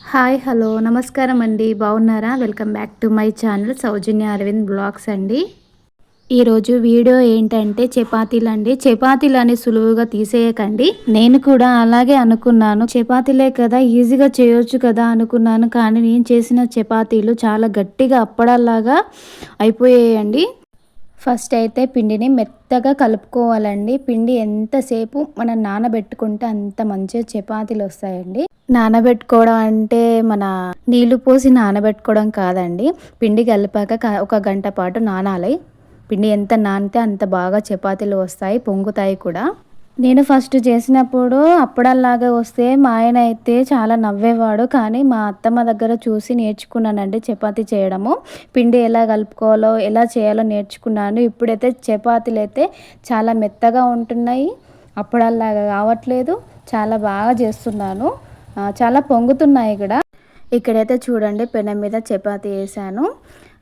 Hi hello. నమస్కారం అండి. బాగున్నారా? Welcome back to my channel Soujanya Aravind vlogs అండి. ఈరోజు వీడియో ఏంటంటే చపాతీలు అండి చపాతీలు అని సులువుగా తీసేయకండి. నేను కూడా అలాగే అనుకున్నాను. చపాతీలే కదా ఈజీగా చేయొచ్చు కదా అనుకున్నాను. కానీ నేను చేసిన చపాతీలు చాలా గట్టిగా అప్పడల్లాగా అయిపోయాయండి. ఫస్ట్ అయితే పిండిని మెత్తగా కలుపుకోవాలండి. పిండి ఎంతసేపు మనం నానబెట్టుకుంటే అంత మంచిగా చపాతీలు వస్తాయండి. నానబెట్టుకోవడం అంటే మన నీళ్ళు పోసి నానబెట్టుకోవడం కాదండి. పిండి కలిపాక ఒక గంట పాటు నానాలి. పిండి ఎంత నానితే అంత బాగా చపాతీలు వస్తాయి పొంగుతాయి కూడా. నేను ఫస్ట్ చేసినప్పుడు అప్పుడల్లాగా వస్తే మా ఆయన అయితే చాలా నవ్వేవాడు. కానీ మా అత్తమ్మ దగ్గర చూసి నేర్చుకున్నానండి చపాతీ చేయడము. పిండి ఎలా కలుపుకోవాలో ఎలా చేయాలో నేర్చుకున్నాను. ఇప్పుడైతే చపాతీలు అయితే చాలా మెత్తగా ఉంటున్నాయి. అప్పుడల్లాగా కావట్లేదు. చాలా బాగా చేస్తున్నాను. చాలా పొంగుతున్నాయి ఇక్కడ. ఇక్కడైతే చూడండి పెనం మీద చపాతీ వేసాను.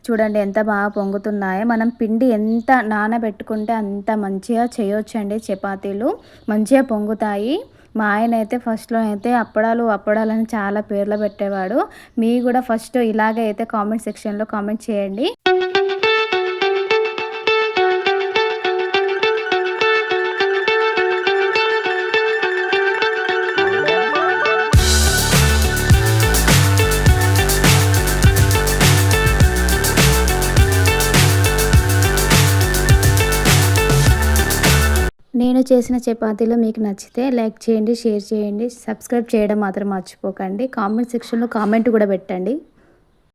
చూడండి ఎంత బాగా పొంగుతున్నాయో. మనం పిండి ఎంత నానబెట్టుకుంటే అంత మంచిగా చేయొచ్చండి చపాతీలు. మంచిగా పొంగుతాయి. మా ఆయన అయితే ఫస్ట్లో అయితే అప్పడాలు అప్పడాలని చాలా పేర్లు పెట్టేవాడు. మీ కూడా ఫస్ట్ ఇలాగే అయితే కామెంట్ సెక్షన్లో కామెంట్ చేయండి. నేను చేసిన చపాతీలు మీకు నచ్చితే లైక్ చేయండి షేర్ చేయండి సబ్స్క్రైబ్ చేయడం మాత్రం మర్చిపోకండి. కామెంట్ సెక్షన్లో కామెంట్ కూడా పెట్టండి.